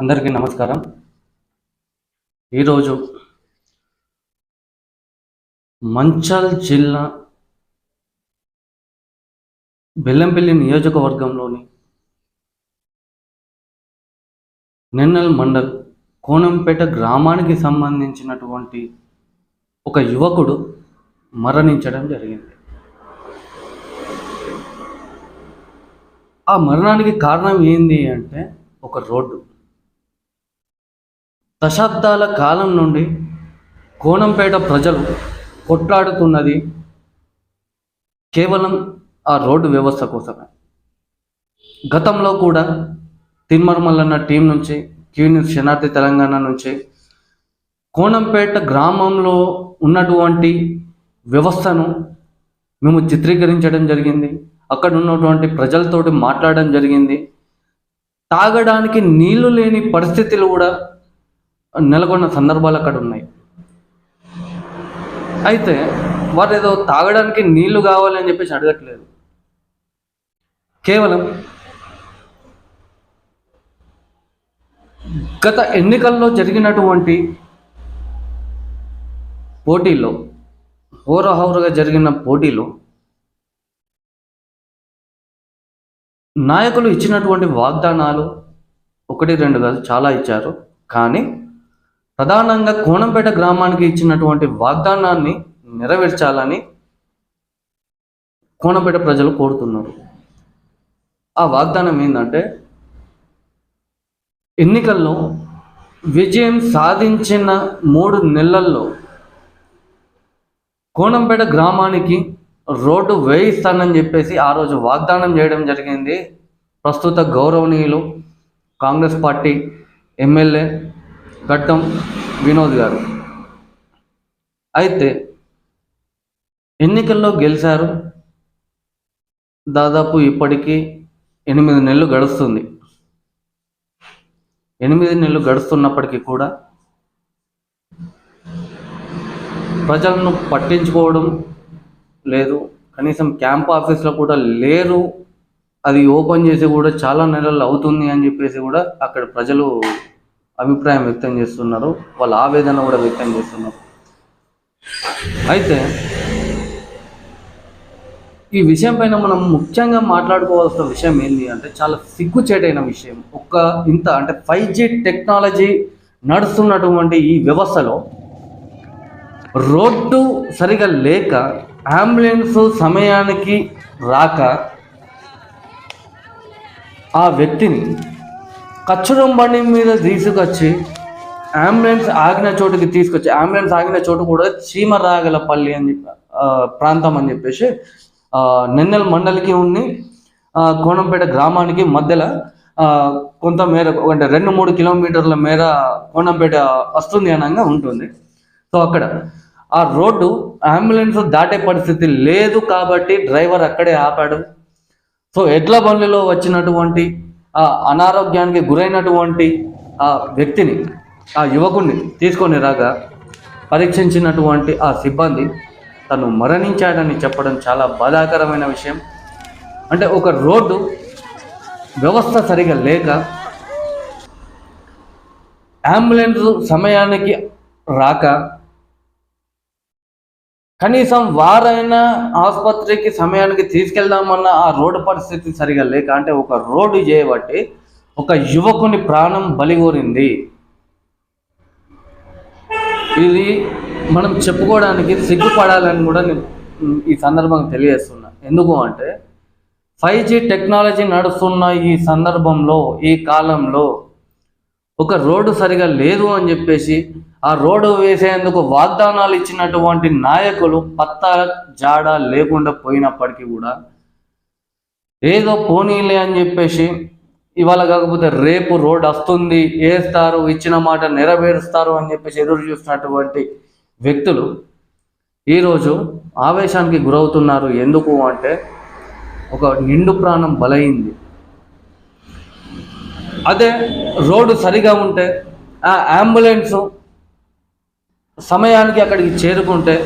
అందరికీ నమస్కారం. ఈరోజు మంచల్ జిల్లా బెల్లంపల్లి నియోజకవర్గంలోని నిన్నల్ మండల్ కోనంపేట గ్రామానికి సంబంధించినటువంటి ఒక యువకుడు మరణించడం జరిగింది. ఆ మరణానికి కారణం ఏంది అంటే ఒక రోడ్డు. దశాబ్దాల కాలం నుండి కోణంపేట ప్రజలు కొట్లాడుతున్నది కేవలం ఆ రోడ్డు వ్యవస్థ కోసమే. గతంలో కూడా తిన్మర్మల్లన్న టీం నుంచి క్యూని శనార్థి తెలంగాణ నుంచి కోణంపేట గ్రామంలో ఉన్నటువంటి వ్యవస్థను మేము చిత్రీకరించడం జరిగింది. అక్కడ ఉన్నటువంటి ప్రజలతోటి మాట్లాడడం జరిగింది. తాగడానికి నీళ్ళు లేని పరిస్థితులు కూడా నెలకొన్న సందర్భాలు అక్కడ ఉన్నాయి. అయితే వారు ఏదో తాగడానికి నీళ్ళు కావాలని చెప్పేసి అడగట్లేదు. కేవలం గత ఎన్నికల్లో జరిగినటువంటి పోటీలో హోరహోరగా జరిగిన పోటీలో నాయకులు ఇచ్చినటువంటి వాగ్దానాలు ఒకటి రెండు కాదు చాలా ఇచ్చారు. కానీ ప్రధానంగా కోణంపేట గ్రామానికి ఇచ్చినటువంటి వాగ్దానాన్ని నెరవేర్చాలని కోణంపేట ప్రజలు కోరుతున్నారు. ఆ వాగ్దానం ఏంటంటే ఎన్నికల్లో విజయం సాధించిన మూడు నెలల్లో కోణంపేట గ్రామానికి రోడ్డు వేయిస్తానని చెప్పేసి ఆ రోజు వాగ్దానం చేయడం జరిగింది. ప్రస్తుత గౌరవనీయులు కాంగ్రెస్ పార్టీ ఎమ్మెల్యే గడ్డం వినోద్ గారు. అయితే ఎన్నికల్లో గెలిచారు. దాదాపు ఇప్పటికీ ఎనిమిది నెలలు గడుస్తుంది. ఎనిమిది నెలలు గడుస్తున్నప్పటికీ కూడా ప్రజలను పట్టించుకోవడం లేదు. కనీసం క్యాంప్ ఆఫీస్లో కూడా లేరు. అది ఓపెన్ చేసి కూడా చాలా నెలలు అవుతుంది అని చెప్పేసి కూడా అక్కడ ప్రజలు అభిప్రాయం వ్యక్తం చేస్తున్నారు వాళ్ళ ఆవేదన కూడా వ్యక్తం చేస్తున్నారు. అయితే ఈ విషయం పైన మనం ముఖ్యంగా మాట్లాడుకోవాల్సిన విషయం ఏంటి అంటే చాలా సిగ్గుచేటైన విషయం. ఒక్క ఇంత అంటే ఫైవ్ జీ టెక్నాలజీ నడుస్తున్నటువంటి ఈ వ్యవస్థలో రోడ్డు సరిగా లేక అంబులెన్స్ సమయానికి రాక ఆ వ్యక్తిని కచ్చడం బండి మీద తీసుకొచ్చి అంబులెన్స్ ఆగిన చోటుకి తీసుకొచ్చి అంబులెన్స్ ఆగిన చోటు కూడా చీమరాగలపల్లి అని చెప్పి ప్రాంతం అని చెప్పేసి నిన్నెల నెన్నెల్ మండలికి ఉండి కోణంపేట కోనంపేట గ్రామానికి మధ్యలో కొంత మేర అంటే రెండు మూడు కిలోమీటర్ల మేర కోనంపేట వస్తుంది అనగా ఉంటుంది. సో అక్కడ ఆ రోడ్డు అంబులెన్స్ దాటే పరిస్థితి లేదు కాబట్టి డ్రైవర్ అక్కడే ఆపాడు. సో ఎడ్ల బండిలో వచ్చినటువంటి అనారోగ్యానికి గురైనటువంటి ఆ వ్యక్తిని ఆ యువకుడిని తీసుకొని రాగా పరీక్షించినటువంటి ఆ సిబ్బంది తను మరణించాడని చెప్పడం చాలా బాధాకరమైన విషయం. అంటే ఒక రోడ్డు వ్యవస్థ సరిగా లేక అంబులెన్స్ సమయానికి రాక కనీసం వారైనా ఆసుపత్రికి సమయానికి తీసుకెళ్దామన్న ఆ రోడ్డు పరిస్థితి సరిగా లేక అంటే ఒక రోడ్డు చేయబట్టి ఒక యువకుని ప్రాణం బలిగోరింది. ఇది మనం చెప్పుకోవడానికి సిగ్గుపడాలని కూడా నేను ఈ సందర్భంగా తెలియజేస్తున్నా. ఎందుకు అంటే ఫైవ్ జీ టెక్నాలజీ నడుస్తున్న ఈ సందర్భంలో ఈ కాలంలో ఒక రోడ్డు సరిగా లేదు అని చెప్పేసి ఆ రోడ్డు వేసేందుకు వాగ్దానాలు ఇచ్చినటువంటి నాయకులు పత్త జాడ లేకుండా పోయినప్పటికీ కూడా ఏదో పోనీలే అని చెప్పేసి ఇవాళ కాకపోతే రేపు రోడ్ వస్తుంది వేస్తారు ఇచ్చిన మాట నెరవేరుస్తారు అని చెప్పేసి ఎదురు చూసినటువంటి వ్యక్తులు ఈరోజు ఆవేశానికి గురవుతున్నారు. ఎందుకు అంటే ఒక నిండు ప్రాణం బలైంది. అదే రోడ్డు సరిగా ఉంటే ఆ అంబులెన్స్ సమయానికి అక్కడికి చేరుకుంటే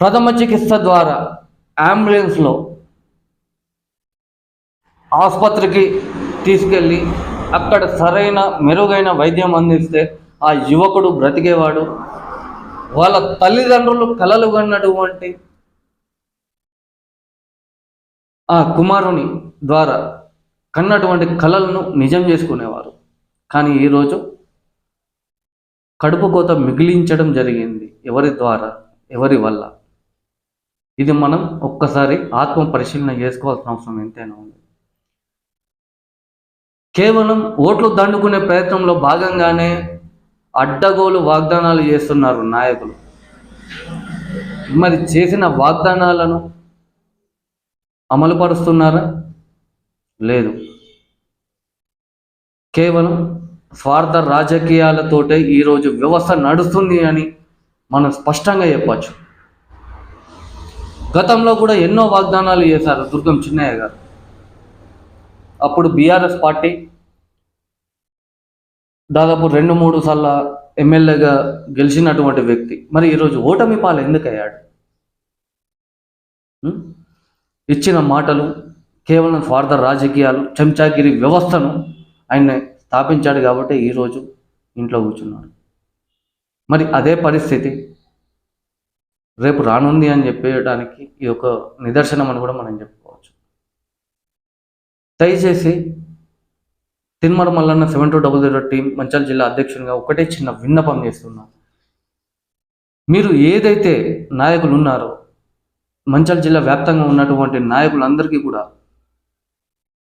ప్రథమ చికిత్స ద్వారా అంబులెన్స్లో ఆసుపత్రికి తీసుకెళ్ళి అక్కడ సరైన మెరుగైన వైద్యం అందిస్తే ఆ యువకుడు బ్రతికేవాడు. వాళ్ళ తల్లిదండ్రులు కలలు కన్నటువంటి ఆ కుమారుని ద్వారా కన్నటువంటి కళలను నిజం చేసుకునేవారు. కానీ ఈరోజు కడుపు కోత మిగిలించడం జరిగింది ఎవరి ద్వారా? ఎవరి వల్ల? ఇది మనం ఒక్కసారి ఆత్మ పరిశీలన చేసుకోవాల్సిన అవసరం ఎంతైనా ఉంది. కేవలం ఓట్లు దండుకునే ప్రయత్నంలో భాగంగానే అడ్డగోలు వాగ్దానాలు చేస్తున్నారు నాయకులు. మరి చేసిన వాగ్దానాలను అమలుపరుస్తున్నారా? లేదు. కేవలం స్వార్థ రాజకీయాలతోటే ఈరోజు వ్యవస్థ నడుస్తుంది అని మనం స్పష్టంగా చెప్పచ్చు. గతంలో కూడా ఎన్నో వాగ్దానాలు చేశారు దుర్గం చిన్నయ్య గారు. అప్పుడు బీఆర్ఎస్ పార్టీ దాదాపు రెండు మూడు సార్ల ఎమ్మెల్యేగా గెలిచినటువంటి వ్యక్తి. మరి ఈరోజు ఓటమి పాలు ఎందుకు అయ్యాడు ఇచ్చిన మాటలు కేవలం స్వార్థ రాజకీయాలు చెంచాగిరి వ్యవస్థను ఆయన స్థాపించాడు కాబట్టి ఈరోజు ఇంట్లో కూర్చున్నాడు. మరి అదే పరిస్థితి రేపు రానుంది అని చెప్పేయడానికి ఇది ఒక నిదర్శనం అని కూడా మనం చెప్పుకోవచ్చు. దయచేసి Teenmar Mallanna seven two double zero team Manchala జిల్లా అధ్యక్షునిగా ఒకటే చిన్న విన్నపం చేస్తున్నాను మీరు ఏదైతే నాయకులు ఉన్నారో మంచాల జిల్లా వ్యాప్తంగా ఉన్నటువంటి నాయకులందరికీ కూడా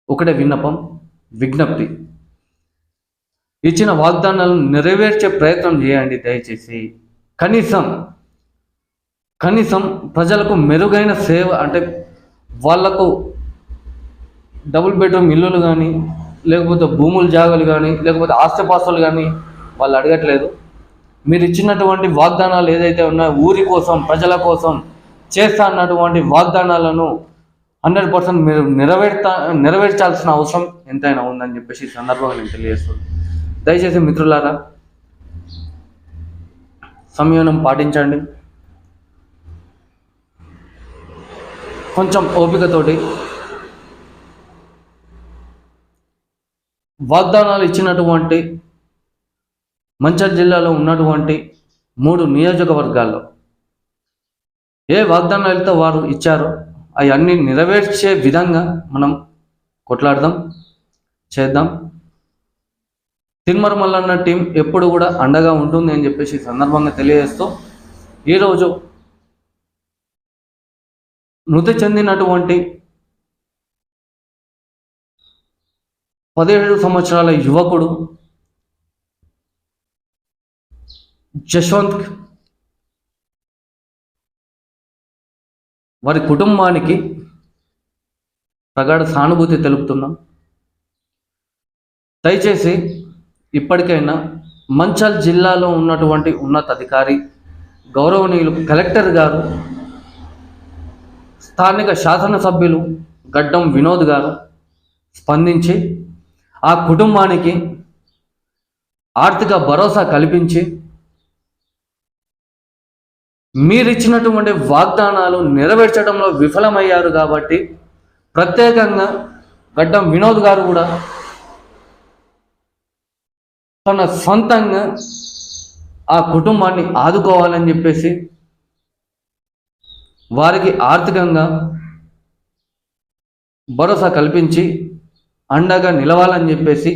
ఒకటే విన్నపం విజ్ఞప్తి. ఇచ్చిన వాగ్దానాలను నెరవేర్చే ప్రయత్నం చేయండి దయచేసి. కనీసం కనీసం ప్రజలకు మెరుగైన సేవ అంటే వాళ్ళకు డబుల్ బెడ్రూమ్ ఇల్లులు కానీ లేకపోతే భూములు జాగాలు కానీ లేకపోతే ఆస్తిపాస్తులు కానీ వాళ్ళు అడగట్లేదు. మీరు ఇచ్చినటువంటి వాగ్దానాలు ఏదైతే ఉన్నాయో ఊరి కోసం ప్రజల కోసం చేస్తా అన్నటువంటి వాగ్దానాలను హండ్రెడ్ పర్సెంట్ మీరు నెరవేర్తా నెరవేర్చాల్సిన అవసరం ఎంతైనా ఉందని చెప్పేసి ఈ సందర్భంగా నేను తెలియజేస్తున్నాను. దయచేసి మిత్రులారా సంయమనం పాటించండి. కొంచెం ఓపికతోటి వాగ్దానాలు ఇచ్చినటువంటి మంచల్ జిల్లాలో ఉన్నటువంటి మూడు నియోజకవర్గాల్లో ఏ వాగ్దానాలతో వారు ఇచ్చారో అవన్నీ నెరవేర్చే విధంగా మనం కొట్లాడదాం చేద్దాం. తిన్మర మల్లన్న టీం ఎప్పుడు కూడా అండగా ఉంటుంది అని చెప్పేసి సందర్భంగా తెలియజేస్తూ ఈరోజు మృతి చెందినటువంటి పదిహేడు సంవత్సరాల యువకుడు జశ్వంత్ వారి కుటుంబానికి ప్రగాఢ సానుభూతి తెలుపుతున్నాం. దయచేసి ఇప్పటికైనా మంచల్ జిల్లాలో ఉన్నటువంటి ఉన్నతాధికారి గౌరవనీయులు కలెక్టర్ గారు స్థానిక శాసనసభ్యులు గడ్డం వినోద్ గారు స్పందించి ఆ కుటుంబానికి ఆర్థిక భరోసా కల్పించి మీరిచ్చినటువంటి వాగ్దానాలు నెరవేర్చడంలో విఫలమయ్యారు కాబట్టి ప్రత్యేకంగా గడ్డం వినోద్ గారు కూడా తన సొంతంగా ఆ కుటుంబాన్ని ఆదుకోవాలని చెప్పేసి వారికి ఆర్థికంగా భరోసా కల్పించి అండగా నిలవాలని చెప్పేసి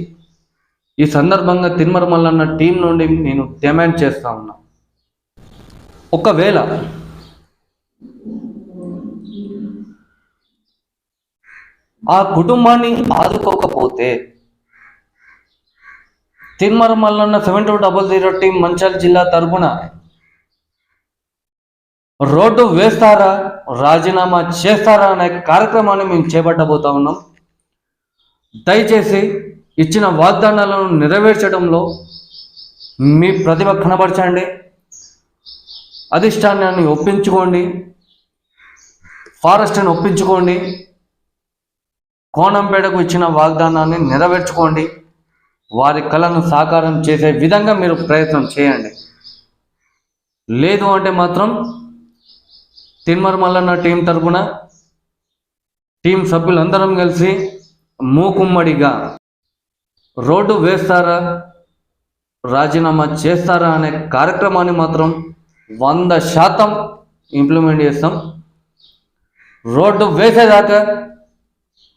ఈ సందర్భంగా తిరుమల మల్లన్న టీం నుండి నేను డిమాండ్ చేస్తా ఉన్నా. ఒకవేళ ఆ కుటుంబాన్ని ఆదుకోకపోతే Tirumala Mallanna seven two double zero team Manchala జిల్లా తరపున రోడ్డు వేస్తారా రాజీనామా చేస్తారా అనే కార్యక్రమాన్ని మేము చేపట్టబోతా ఉన్నాం. దయచేసి ఇచ్చిన వాగ్దానాలను నెరవేర్చడంలో మీ ప్రతిభ కనబరచండి. అధిష్టానాన్ని ఒప్పించుకోండి. ఫారెస్ట్ని ఒప్పించుకోండి. కోణంపేటకు ఇచ్చిన వాగ్దానాన్ని నెరవేర్చుకోండి. వారి కళను సాకారం చేసే విధంగా మీరు ప్రయత్నం చేయండి. లేదు అంటే మాత్రం తిన్మర్ మల్లన్న టీం తరపున టీం సభ్యులందరం కలిసి మూకుమ్మడిగా రోడ్డు వేస్తారా రాజీనామా చేస్తారా అనే కార్యక్రమాన్ని మాత్రం వంద శాతం ఇంప్లిమెంట్ చేస్తాం. రోడ్డు వేసేదాకా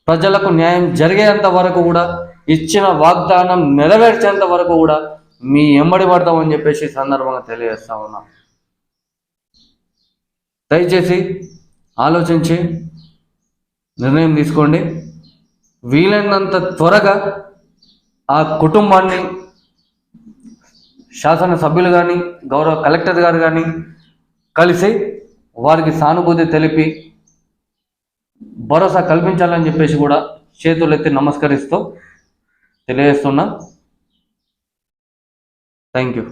ప్రజలకు న్యాయం జరిగేంత వరకు కూడా ఇచ్చిన వాగ్దానం నెరవేర్చేంత వరకు కూడా మీ ఎమ్మడి పడతామని చెప్పేసి సందర్భంగా తెలియజేస్తా ఉన్నా. దయచేసి ఆలోచించి నిర్ణయం తీసుకోండి. వీలైనంత త్వరగా ఆ కుటుంబాన్ని శాసనసభ్యులు కానీ గౌరవ కలెక్టర్ గారు కానీ కలిసి వారికి సానుభూతి తెలిపి భరోసా కల్పించాలని చెప్పేసి కూడా చేతులెత్తి నమస్కరిస్తూ తెలియజేస్తున్నా. Thank you